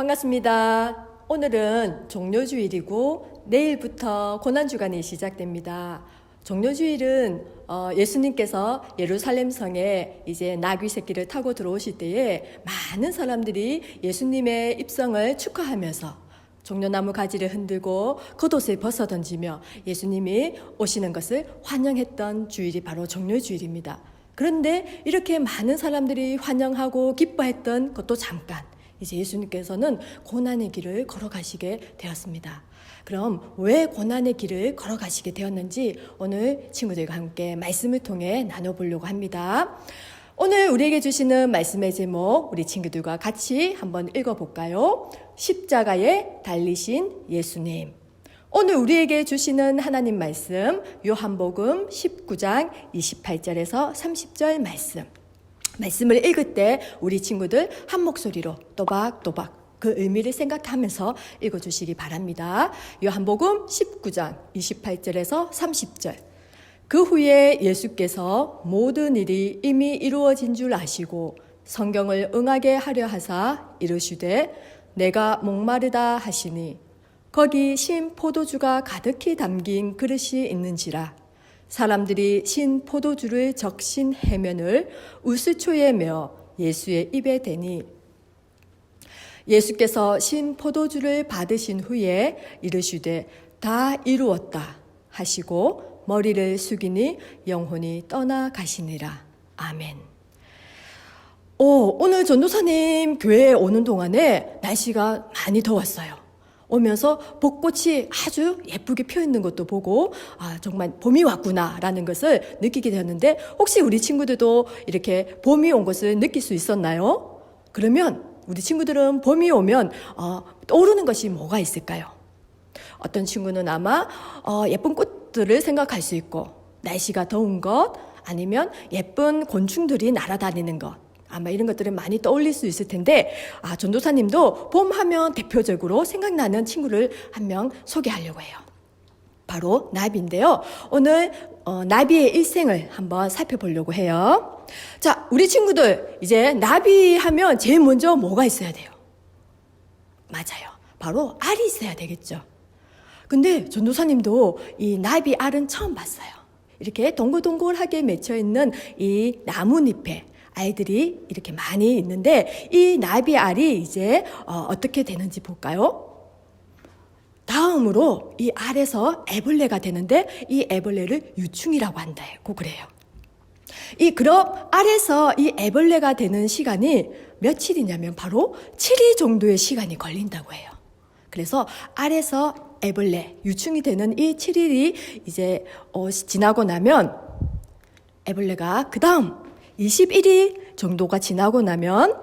반갑습니다. 오늘은 종료주일이고 내일부터 고난주간이 시작됩니다. 종료주일은 어, 예수님께서 예루살렘 성에 이제 나귀 새끼를 타고 들어오실 때에 많은 사람들이 예수님의 입성을 축하하면서 종려나무 가지를 흔들고 겉옷을 벗어 던지며 예수님이 오시는 것을 환영했던 주일이 바로 종료주일입니다. 그런데 이렇게 많은 사람들이 환영하고 기뻐했던 것도 잠깐 이제 예수님께서는 고난의 길을 걸어가시게 되었습니다. 그럼 왜 고난의 길을 걸어가시게 되었는지 오늘 친구들과 함께 말씀을 통해 나눠보려고 합니다. 오늘 우리에게 주시는 말씀의 제목 우리 친구들과 같이 한번 읽어볼까요? 십자가에 달리신 예수님. 오늘 우리에게 주시는 하나님 말씀 요한복음 19장 28절에서 30절 말씀. 말씀을 읽을 때 우리 친구들 한 목소리로 또박또박 그 의미를 생각하면서 읽어주시기 바랍니다. 요한복음 19장 28절에서 30절. 그 후에 예수께서 모든 일이 이미 이루어진 줄 아시고 성경을 응하게 하려 하사 이르시되 내가 목마르다 하시니 거기 신 포도주가 가득히 담긴 그릇이 있는지라 사람들이 신 포도주를 적신 해면을 우스초에 메어 예수의 입에 대니 예수께서 신 포도주를 받으신 후에 이르시되 다 이루었다 하시고 머리를 숙이니 영혼이 떠나가시니라 아멘. 오, 오늘 전도사님 교회에 오는 동안에 날씨가 많이 더웠어요. 오면서 벚꽃이 아주 예쁘게 펴 있는 것도 보고 아 정말 봄이 왔구나라는 것을 느끼게 되었는데 혹시 우리 친구들도 이렇게 봄이 온 것을 느낄 수 있었나요? 그러면 우리 친구들은 봄이 오면 어, 떠오르는 것이 뭐가 있을까요? 어떤 친구는 아마 어, 예쁜 꽃들을 생각할 수 있고 날씨가 더운 것 아니면 예쁜 곤충들이 날아다니는 것 아마 이런 것들을 많이 떠올릴 수 있을 텐데 아, 전도사님도 봄 하면 대표적으로 생각나는 친구를 한 명 소개하려고 해요. 바로 나비인데요. 오늘 어, 나비의 일생을 한번 살펴보려고 해요. 자, 우리 친구들 이제 나비 하면 제일 먼저 뭐가 있어야 돼요? 맞아요. 바로 알이 있어야 되겠죠. 근데 전도사님도 이 나비 알은 처음 봤어요. 이렇게 동글동글하게 맺혀 있는 이 나뭇잎에 알들이 이렇게 많이 있는데 이 나비 알이 이제 어, 어떻게 되는지 볼까요? 다음으로 이 알에서 애벌레가 되는데 이 애벌레를 유충이라고 한다고 그래요. 이 그럼 알에서 이 애벌레가 되는 시간이 며칠이냐면 바로 7일 정도의 시간이 걸린다고 해요. 그래서 알에서 애벌레, 유충이 되는 이 7일이 이제 어, 지나고 나면 애벌레가 그 다음 21일 정도가 지나고 나면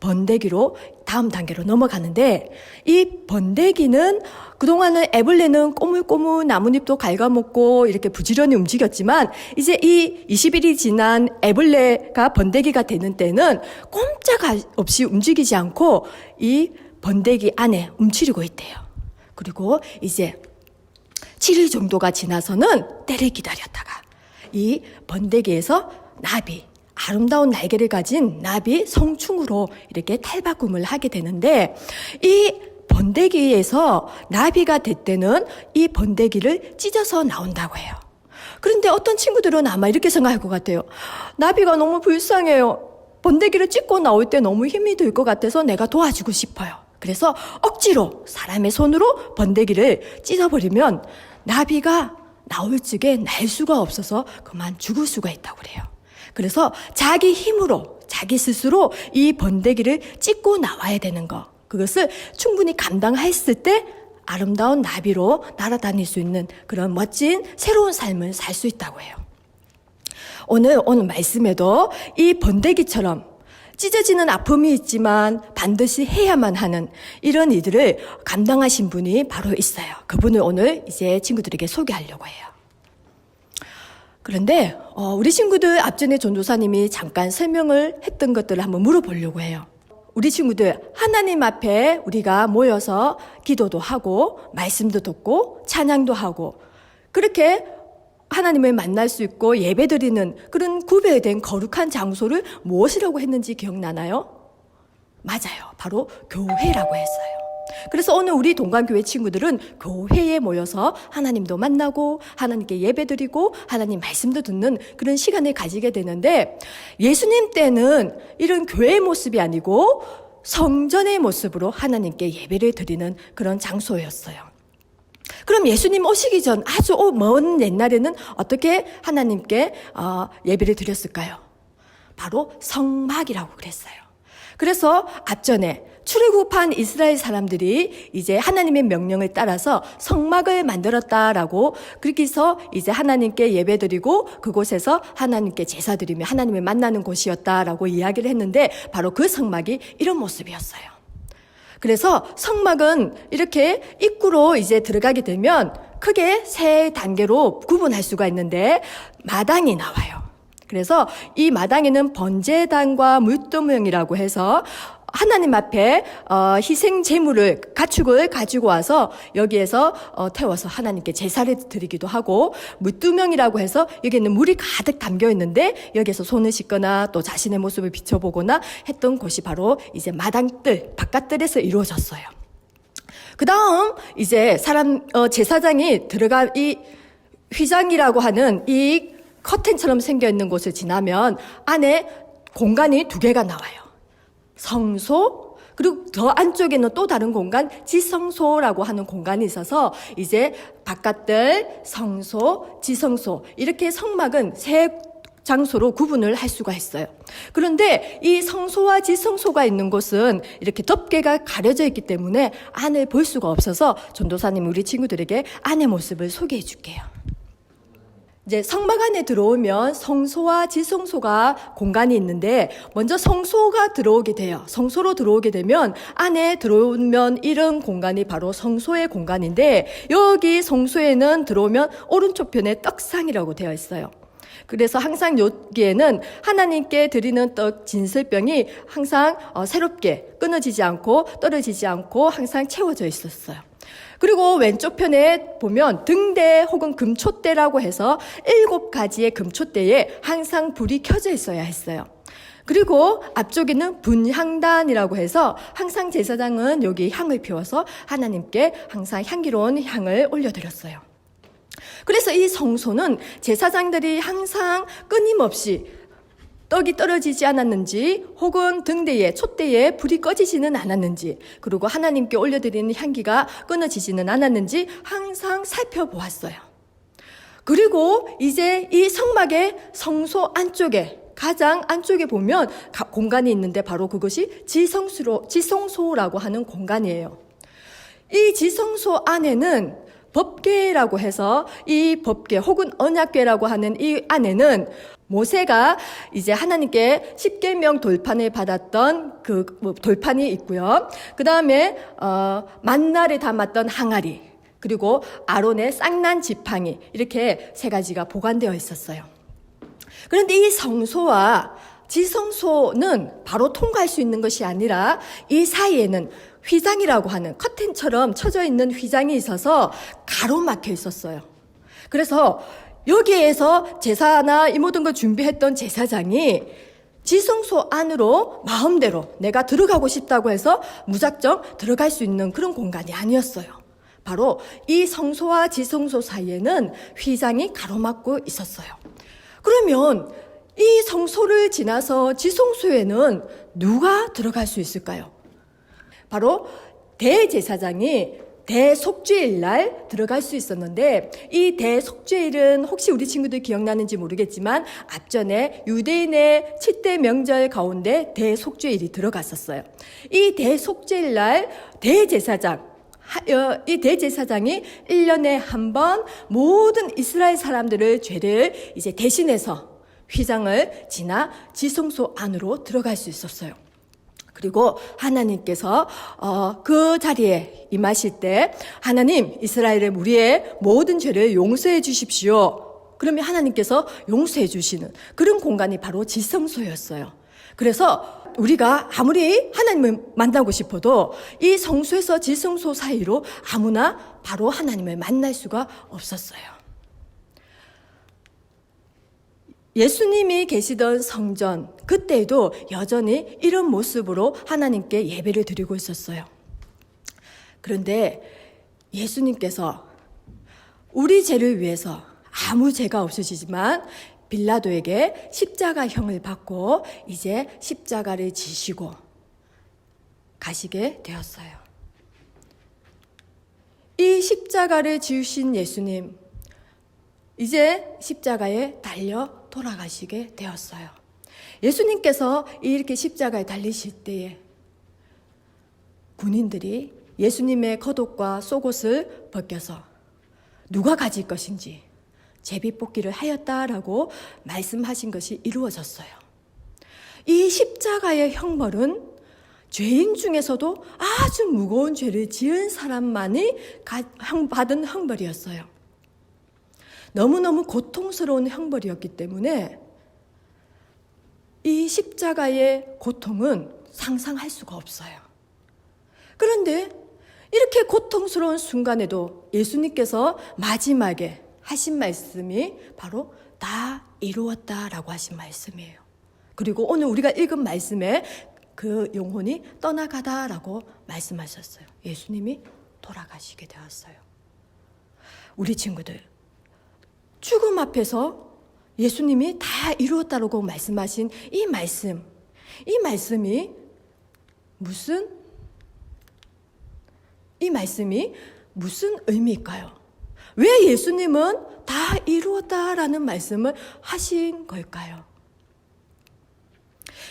번데기로 다음 단계로 넘어가는데 이 번데기는 그동안은 애벌레는 꼬물꼬물 나뭇잎도 갉아먹고 이렇게 부지런히 움직였지만 이제 이 21일이 지난 애벌레가 번데기가 되는 때는 꼼짝 없이 움직이지 않고 이 번데기 안에 움츠리고 있대요. 그리고 이제 7일 정도가 지나서는 때를 기다렸다가 이 번데기에서 나비, 아름다운 날개를 가진 나비 성충으로 이렇게 탈바꿈을 하게 되는데 이 번데기에서 나비가 될 때는 이 번데기를 찢어서 나온다고 해요. 그런데 어떤 친구들은 아마 이렇게 생각할 것 같아요. 나비가 너무 불쌍해요. 번데기를 찢고 나올 때 너무 힘이 들 것 같아서 내가 도와주고 싶어요. 그래서 억지로 사람의 손으로 번데기를 찢어버리면 나비가 나올 적에 날 수가 없어서 그만 죽을 수가 있다고 그래요. 그래서 자기 힘으로 자기 스스로 이 번데기를 찢고 나와야 되는 거. 그것을 충분히 감당했을 때 아름다운 나비로 날아다닐 수 있는 그런 멋진 새로운 삶을 살 수 있다고 해요. 오늘 오늘 말씀에도 이 번데기처럼 찢어지는 아픔이 있지만 반드시 해야만 하는 이런 일들을 감당하신 분이 바로 있어요. 그분을 오늘 이제 친구들에게 소개하려고 해요. 그런데 어, 우리 친구들 앞전에 전도사님이 잠깐 설명을 했던 것들을 한번 물어보려고 해요. 우리 친구들 하나님 앞에 우리가 모여서 기도도 하고 말씀도 듣고 찬양도 하고 그렇게 하나님을 만날 수 있고 예배드리는 그런 구별된 거룩한 장소를 무엇이라고 했는지 기억나나요? 맞아요. 바로 교회라고 했어요. 그래서 오늘 우리 동관교회 친구들은 교회에 모여서 하나님도 만나고 하나님께 예배드리고 하나님 말씀도 듣는 그런 시간을 가지게 되는데 예수님 때는 이런 교회의 모습이 아니고 성전의 모습으로 하나님께 예배를 드리는 그런 장소였어요. 그럼 예수님 오시기 전 아주 먼 옛날에는 어떻게 하나님께 어, 예배를 드렸을까요? 바로 성막이라고 그랬어요. 그래서 앞전에 출애굽한 이스라엘 사람들이 이제 하나님의 명령을 따라서 성막을 만들었다라고 그렇게 해서 이제 하나님께 예배드리고 그곳에서 하나님께 제사드리며 하나님을 만나는 곳이었다라고 이야기를 했는데 바로 그 성막이 이런 모습이었어요. 그래서 성막은 이렇게 입구로 이제 들어가게 되면 크게 세 단계로 구분할 수가 있는데 마당이 나와요. 그래서 이 마당에는 번제단과 물두멍이라고 해서 하나님 앞에 어, 희생 제물을 가축을 가지고 와서 여기에서 어, 태워서 하나님께 제사를 드리기도 하고 물두멍이라고 해서 여기에는 물이 가득 담겨 있는데 여기에서 손을 씻거나 또 자신의 모습을 비춰보거나 했던 곳이 바로 이제 마당뜰 바깥뜰에서 이루어졌어요. 그 다음 이제 사람 어, 제사장이 들어가 이 휘장이라고 하는 이 커튼처럼 생겨 있는 곳을 지나면 안에 공간이 두 개가 나와요. 성소 그리고 더 안쪽에는 또 다른 공간 지성소라고 하는 공간이 있어서 이제 바깥들 성소, 지성소 이렇게 성막은 세 장소로 구분을 할 수가 있어요. 그런데 이 성소와 지성소가 있는 곳은 이렇게 덮개가 가려져 있기 때문에 안을 볼 수가 없어서 전도사님 우리 친구들에게 안의 모습을 소개해 줄게요. 이제 성막 안에 들어오면 성소와 지성소가 공간이 있는데 먼저 성소가 들어오게 돼요. 성소로 들어오게 되면 안에 들어오면 이런 공간이 바로 성소의 공간인데 여기 성소에는 들어오면 오른쪽 편에 떡상이라고 되어 있어요. 그래서 항상 여기에는 하나님께 드리는 떡 진설병이 항상 어, 새롭게 끊어지지 않고 떨어지지 않고 항상 채워져 있었어요. 그리고 왼쪽 편에 보면 등대 혹은 금촛대라고 해서 일곱 가지의 금촛대에 항상 불이 켜져 있어야 했어요. 그리고 앞쪽에는 분향단이라고 해서 항상 제사장은 여기 향을 피워서 하나님께 항상 향기로운 향을 올려드렸어요. 그래서 이 성소는 제사장들이 항상 끊임없이 떡이 떨어지지 않았는지 혹은 등대에 촛대에 불이 꺼지지는 않았는지 그리고 하나님께 올려드리는 향기가 끊어지지는 않았는지 항상 살펴보았어요. 그리고 이제 이 성막의 성소 안쪽에 가장 안쪽에 보면 공간이 있는데 바로 그것이 지성수로 지성소라고 하는 공간이에요. 이 지성소 안에는 법궤라고 해서 이 법궤 혹은 언약궤라고 하는 이 안에는 모세가 이제 하나님께 십계명 돌판을 받았던 그뭐 돌판이 있고요. 그 다음에 어, 만나를 담았던 항아리 그리고 아론의 쌍난 지팡이 이렇게 세 가지가 보관되어 있었어요. 그런데 이 성소와 지성소는 바로 통과할 수 있는 것이 아니라 이 사이에는 휘장이라고 하는 커튼처럼 쳐져 있는 휘장이 있어서 가로막혀 있었어요. 그래서 여기에서 제사나 이 모든 걸 준비했던 제사장이 지성소 안으로 마음대로 내가 들어가고 싶다고 해서 무작정 들어갈 수 있는 그런 공간이 아니었어요. 바로 이 성소와 지성소 사이에는 휘장이 가로막고 있었어요. 그러면 이 성소를 지나서 지성소에는 누가 들어갈 수 있을까요? 바로 대제사장이 대속죄일 날 들어갈 수 있었는데 이 대속죄일은 혹시 우리 친구들 기억나는지 모르겠지만 앞전에 유대인의 7대 명절 가운데 대속죄일이 들어갔었어요. 이 대속죄일 날 대제사장 어, 이 대제사장이 1년에 한 번 모든 이스라엘 사람들을 죄를 이제 대신해서 휘장을 지나 지성소 안으로 들어갈 수 있었어요. 그리고 하나님께서 어, 그 자리에 임하실 때 하나님 이스라엘의 무리의 모든 죄를 용서해 주십시오. 그러면 하나님께서 용서해 주시는 그런 공간이 바로 지성소였어요. 그래서 우리가 아무리 하나님을 만나고 싶어도 이 성소에서 지성소 사이로 아무나 바로 하나님을 만날 수가 없었어요. 예수님이 계시던 성전, 그때에도 여전히 이런 모습으로 하나님께 예배를 드리고 있었어요. 그런데 예수님께서 우리 죄를 위해서 아무 죄가 없으시지만 빌라도에게 십자가형을 받고 이제 십자가를 지시고 가시게 되었어요. 이 십자가를 지으신 예수님, 이제 십자가에 달려 돌아가시게 되었어요. 예수님께서 이렇게 십자가에 달리실 때에 군인들이 예수님의 겉옷과 속옷을 벗겨서 누가 가질 것인지 제비뽑기를 하였다라고 말씀하신 것이 이루어졌어요. 이 십자가의 형벌은 죄인 중에서도 아주 무거운 죄를 지은 사람만이 받은 형벌이었어요. 너무너무 고통스러운 형벌이었기 때문에 이 십자가의 고통은 상상할 수가 없어요. 그런데 이렇게 고통스러운 순간에도 예수님께서 마지막에 하신 말씀이 바로 다 이루었다라고 하신 말씀이에요. 그리고 오늘 우리가 읽은 말씀에 그 영혼이 떠나가다라고 말씀하셨어요. 예수님이 돌아가시게 되었어요. 우리 친구들, 죽음 앞에서 예수님이 다 이루었다라고 말씀하신 이 말씀, 이 말씀이 무슨, 이 말씀이 무슨 의미일까요? 왜 예수님은 다 이루었다라는 말씀을 하신 걸까요?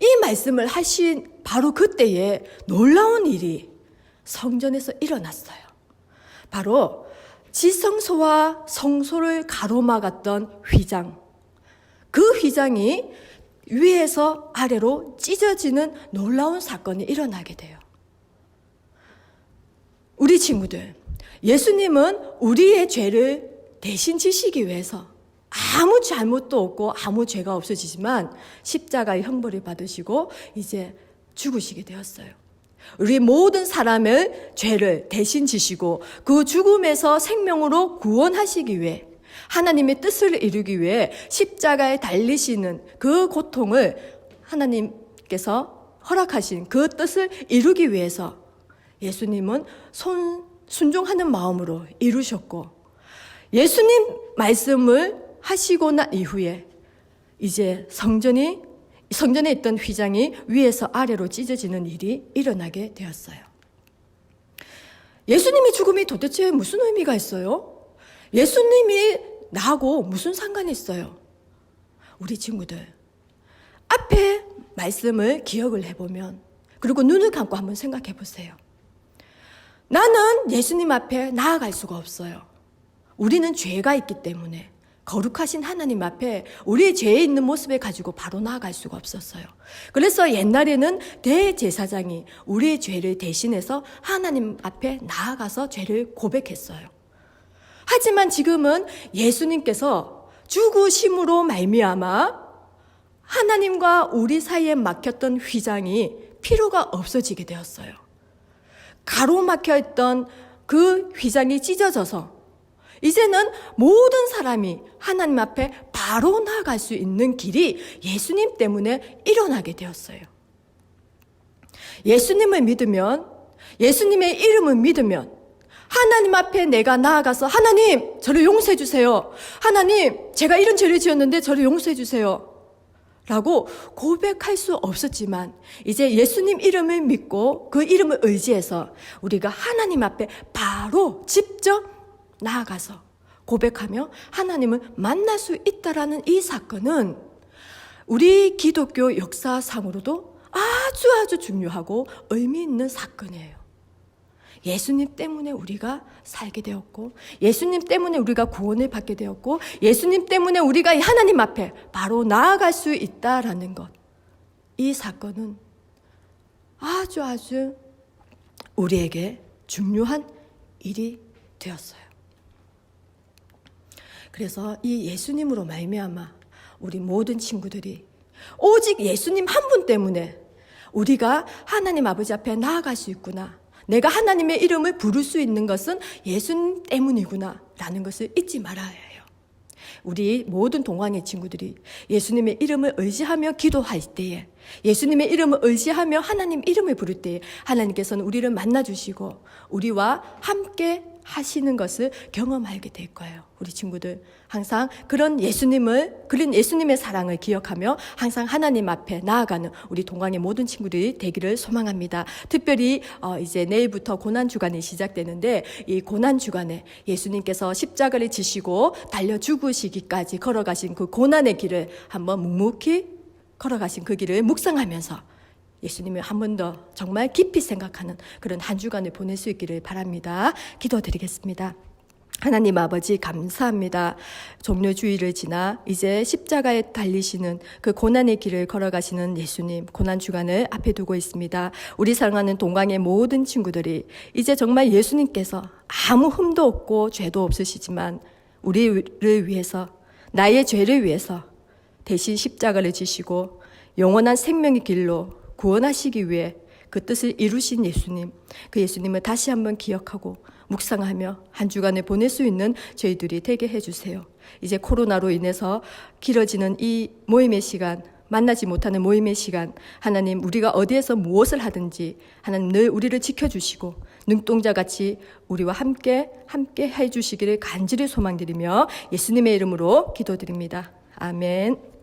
이 말씀을 하신 바로 그때에 놀라운 일이 성전에서 일어났어요. 바로 지성소와 성소를 가로막았던 휘장. 그 휘장이 위에서 아래로 찢어지는 놀라운 사건이 일어나게 돼요. 우리 친구들, 예수님은 우리의 죄를 대신 지시기 위해서 아무 잘못도 없고 아무 죄가 없어지지만 십자가의 형벌을 받으시고 이제 죽으시게 되었어요. 우리 모든 사람의 죄를 대신 지시고 그 죽음에서 생명으로 구원하시기 위해 하나님의 뜻을 이루기 위해 십자가에 달리시는 그 고통을 하나님께서 허락하신 그 뜻을 이루기 위해서 예수님은 손, 순종하는 마음으로 이루셨고 예수님 말씀을 하시고 난 이후에 이제 성전이 성전에 있던 휘장이 위에서 아래로 찢어지는 일이 일어나게 되었어요. 예수님의 죽음이 도대체 무슨 의미가 있어요? 예수님이 나하고 무슨 상관이 있어요? 우리 친구들 앞에 말씀을 기억을 해보면 그리고 눈을 감고 한번 생각해 보세요. 나는 예수님 앞에 나아갈 수가 없어요. 우리는 죄가 있기 때문에 거룩하신 하나님 앞에 우리의 죄에 있는 모습을 가지고 바로 나아갈 수가 없었어요. 그래서 옛날에는 대제사장이 우리의 죄를 대신해서 하나님 앞에 나아가서 죄를 고백했어요. 하지만 지금은 예수님께서 죽으심으로 말미암아 하나님과 우리 사이에 막혔던 휘장이 필요가 없어지게 되었어요. 가로막혀 있던 그 휘장이 찢어져서 이제는 모든 사람이 하나님 앞에 바로 나아갈 수 있는 길이 예수님 때문에 일어나게 되었어요. 예수님을 믿으면, 예수님의 이름을 믿으면, 하나님 앞에 내가 나아가서, 하나님, 저를 용서해 주세요. 하나님, 제가 이런 죄를 지었는데 저를 용서해 주세요. 라고 고백할 수 없었지만, 이제 예수님 이름을 믿고 그 이름을 의지해서 우리가 하나님 앞에 바로 직접 나아가서 고백하며 하나님을 만날 수 있다라는 이 사건은 우리 기독교 역사상으로도 아주 아주 중요하고 의미 있는 사건이에요. 예수님 때문에 우리가 살게 되었고, 예수님 때문에 우리가 구원을 받게 되었고, 예수님 때문에 우리가 하나님 앞에 바로 나아갈 수 있다라는 것. 이 사건은 아주 아주 우리에게 중요한 일이 되었어요. 그래서 이 예수님으로 말미암아 우리 모든 친구들이 오직 예수님 한 분 때문에 우리가 하나님 아버지 앞에 나아갈 수 있구나. 내가 하나님의 이름을 부를 수 있는 것은 예수님 때문이구나. 라는 것을 잊지 말아야 해요. 우리 모든 동황의 친구들이 예수님의 이름을 의지하며 기도할 때에 예수님의 이름을 의지하며 하나님 이름을 부를 때에 하나님께서는 우리를 만나주시고 우리와 함께 하시는 것을 경험하게 될 거예요. 우리 친구들 항상 그런 예수님을 그런 예수님의 사랑을 기억하며 항상 하나님 앞에 나아가는 우리 동강의 모든 친구들이 되기를 소망합니다. 특별히 어, 이제 내일부터 고난 주간이 시작되는데 이 고난 주간에 예수님께서 십자가를 지시고 달려 죽으시기까지 걸어가신 그 고난의 길을 한번 묵묵히 걸어가신 그 길을 묵상하면서 예수님을 한 번 더 정말 깊이 생각하는 그런 한 주간을 보낼 수 있기를 바랍니다. 기도드리겠습니다. 하나님 아버지 감사합니다. 종료주의를 지나 이제 십자가에 달리시는 그 고난의 길을 걸어가시는 예수님 고난 주간을 앞에 두고 있습니다. 우리 사랑하는 동강의 모든 친구들이 이제 정말 예수님께서 아무 흠도 없고 죄도 없으시지만 우리를 위해서 나의 죄를 위해서 대신 십자가를 지시고 영원한 생명의 길로 구원하시기 위해 그 뜻을 이루신 예수님, 그 예수님을 다시 한번 기억하고 묵상하며 한 주간을 보낼 수 있는 저희들이 되게 해주세요. 이제 코로나로 인해서 길어지는 이 모임의 시간, 만나지 못하는 모임의 시간, 하나님 우리가 어디에서 무엇을 하든지 하나님 늘 우리를 지켜주시고 눈동자 같이 우리와 함께 함께 해주시기를 간절히 소망드리며 예수님의 이름으로 기도드립니다. 아멘.